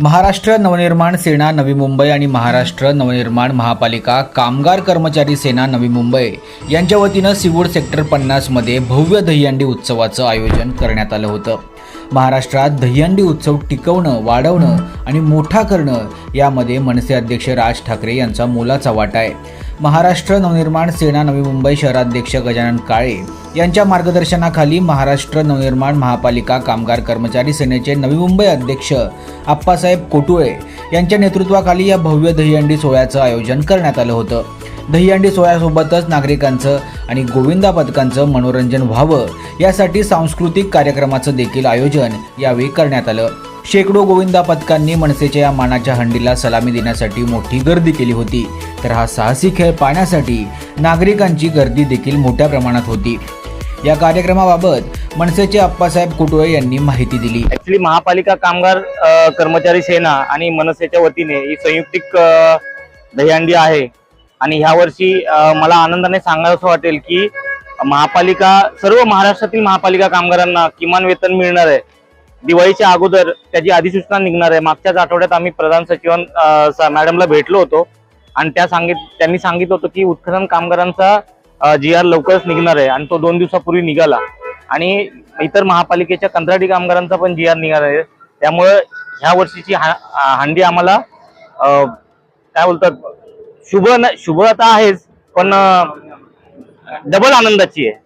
महाराष्ट्र नवनिर्माण सेना नवी मुंबई आणि महाराष्ट्र नवनिर्माण महापालिका कामगार कर्मचारी सेना नवी मुंबई यांच्या वतीनं सिवूड सेक्टर पन्नासमध्ये भव्य दहीहंडी उत्सवाचं आयोजन करण्यात आलं होतं. महाराष्ट्रात दहीहंडी उत्सव टिकवणं वाढवणं आणि मोठा करणं यामध्ये मनसे अध्यक्ष राज ठाकरे यांचा मोलाचा वाटा आहे. महाराष्ट्र नवनिर्माण सेना नवी मुंबई शहराध्यक्ष गजानन काळे यांच्या मार्गदर्शनाखाली महाराष्ट्र नवनिर्माण महापालिका कामगार कर्मचारी सेनेचे नवी मुंबई अध्यक्ष आप्पासाहेब कोटुळे यांच्या नेतृत्वाखाली या भव्य दहीहंडी सोहळ्याचं आयोजन करण्यात आलं होतं. दहीहंडी सोहळ्यासोबतच नागरिकांचं आणि गोविंदा पथकांचं मनोरंजन व्हावं यासाठी सांस्कृतिक कार्यक्रमाचं देखील आयोजन यावेळी करण्यात आलं. शेकडो गोविंदा पथकांनी मनसेच्या या मानाच्या हंडीला सलामी देण्यासाठी मोठी गर्दी केली होती. तर हा साहसी खेळ पाहण्यासाठी नागरिकांची गर्दी देखील मोठ्या प्रमाणात होती. या कार्यक्रमाबाबत मनसेचे अप्पासाहेब कुटुळे यांनी माहिती दिली. ऍक्च्युली महापालिका कामगार कर्मचारी सेना आणि मनसेच्या वतीने ही संयुक्तिक दहीहंडी आहे. आणि ह्या वर्षी मला आनंदाने सांगावं वाटेल की महापालिका सर्व महाराष्ट्रातील महापालिका कामगारांना किमान वेतन मिळणार आहे. दिवाळीच्या अगोदर त्याची अधिसूचना निघणार आहे. मागच्याच आठवड्यात आम्ही प्रधान सचिवां मॅडमला भेटलो होतो. आणि त्या सांगित त्यांनी सांगितलं होतं की उत्खनन कामगारांचा जी आर लवकरच निघणार आहे आणि तो दोन दिवसापूर्वी निघाला. आणि इतर महापालिकेच्या कंत्राटी कामगारांचा पण जी आर निघाला आहे. त्यामुळं ह्या वर्षीची हा हांडी आम्हाला काय बोलतात शुभ शुभ आता आहेच पण डबल आनंदाची आहे.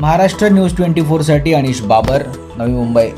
महाराष्ट्र न्यूज ट्वेंटी फोरसाठी अनिश बाबर नवी मुंबई.